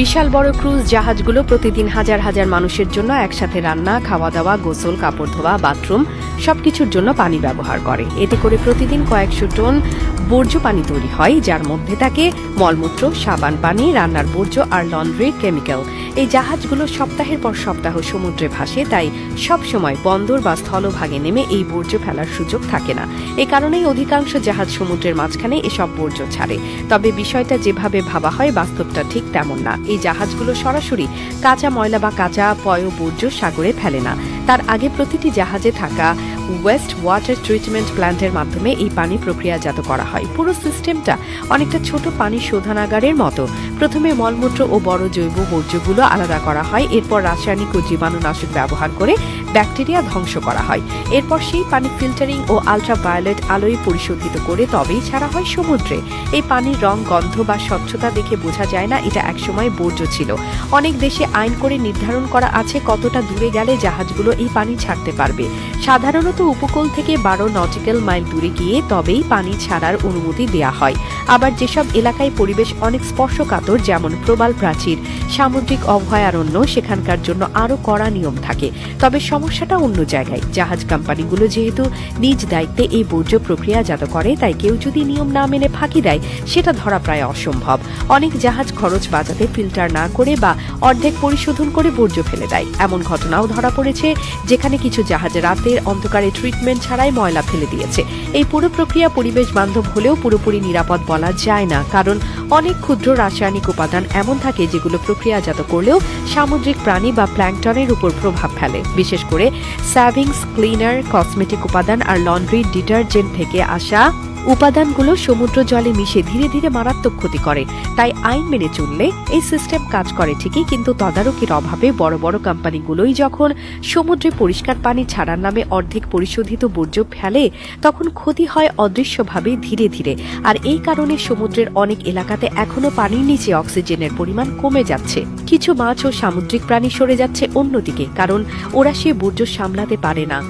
বিশাল বড় ক্রুজ জাহাজগুলো প্রতিদিন হাজার হাজার মানুষের জন্য একসাথে রান্না খাওয়া দাওয়া গোসল, কাপড় ধোয়া, বাথরুম, সবকিছুর জন্য পানি ব্যবহার করে। এতে করে প্রতিদিন কয়েকশো টন বর্জ্য পানি তৈরি হয়, যার মধ্যে থাকে মলমূত্র, সাবান পানি, রান্নার বর্জ্য আর লন্ড্রি, কেমিক্যাল। এই জাহাজগুলো সপ্তাহের পর সপ্তাহ সমুদ্রে ভাসে, তাই সব সময় বন্দর বা স্থলভাগে নেমে এই বর্জ্য ফেলার সুযোগ থাকে না। এ কারণেই অধিকাংশ জাহাজ সমুদ্রের মাঝখানে এসব বর্জ্য ছাড়ে। তবে বিষয়টা যেভাবে ভাবা হয়, বাস্তবটা ঠিক তেমন না। এই জাহাজগুলো সরাসরি কাঁচা ময়লা বা কাঁচা পয় বর্জ্য সাগরে ফেলে না। তার আগে প্রতিটি জাহাজে থাকা ওয়েস্ট ওয়াটার ট্রিটমেন্ট প্ল্যান্টের মাধ্যমে এই পানি প্রক্রিয়াজাত করা হয়। পুরো সিস্টেমটা অনেকটা ছোট পানি শোধনাগারের মতো। প্রথমে মলমূত্র ও বড় জৈব বর্জ্যগুলো আলাদা করা হয়, এরপর রাসায়নিক ও জীবাণুনাশক ব্যবহার করে ব্যাকটেরিয়া ধ্বংস করা হয়। এরপর সেই পানি ফিল্টারিং ও আলট্রাভায়োলেট আলোয় পরিশোধিত করে তবেই ছাড়া হয় সমুদ্রে। এই পানির রং, গন্ধ বা স্বচ্ছতা দেখে বোঝা যায় না, এটা একসময় বর্জ্য ছিল। অনেক দেশে আইন করে নির্ধারণ করা আছে কতটা দূরে গেলে জাহাজগুলো এই পানি ছাড়তে পারবে। সাধারণত উপকূল থেকে বারো নটিক্যাল মাইল দূরে গিয়ে তবেই পানি ছাড়ার অনুমতি দেয়া হয়। আবার যেসব এলাকায় পরিবেশ অনেক স্পর্শকাতর, যেমন প্রবাল প্রাচীর, সামুদ্রিক অভয়ারণ্য, সেখানকার জন্য আরও কড়া নিয়ম থাকে। তবে সমস্যাটা অন্য জায়গায়। জাহাজ কোম্পানিগুলো যেহেতু নিজ দায়িত্বে এই বর্জ্য প্রক্রিয়াজাত করে, তাই কেউ যদি নিয়ম না মেনে ফাঁকি দেয়, সেটা ধরা প্রায় অসম্ভব। অনেক জাহাজ খরচ বাঁচাতে ফিল্টার না করে বা অর্ধেক পরিশোধন করে বর্জ্য ফেলে দেয়। এমন ঘটনাও ধরা পড়েছে, যেখানে কিছু জাহাজ রাতের অন্ধকারে ট্রিটমেন্ট ছাড়াই ময়লা ফেলে দিয়েছে। এই পুরো প্রক্রিয়া পরিবেশ বান্ধব হলেও পুরোপুরি নিরাপদ বলা যায় না, কারণ অনেক ক্ষুদ্র রাসায়নিক উপাদান এমন থাকে যেগুলো প্রক্রিয়াজাত করলেও সামুদ্রিক প্রাণী বা প্ল্যাঙ্কটনের উপর প্রভাব ফেলে। বিশেষ করে স্যাভিংস ক্লিনার কসমেটিক উপাদান আর লন্ড্রি ডিটারজেন্ট থেকে আসা উপাদানগুলো সমুদ্র জলে মিশে ধীরে ধীরে মারাত্মক ক্ষতি করে। তাই আইন মেনে চললে এই সিস্টেম কাজ করে ঠিকই, কিন্তু তদারকির অভাবে বড় বড় কোম্পানিগুলোই যখন সমুদ্রে পরিষ্কার পানি ছাড়ার নামে অর্ধেক পরিশোধিত বর্জ্য ফেলে, তখন ক্ষতি হয় অদৃশ্যভাবে ধীরে ধীরে। আর এই কারণে সমুদ্রের অনেক এলাকাতে এখনও পানির নিচে অক্সিজেনের পরিমাণ কমে যাচ্ছে। কিছু মাছ ও সামুদ্রিক প্রাণী সরে যাচ্ছে অন্যদিকে, কারণ ওরা সে বর্জ্য সামলাতে পারে না।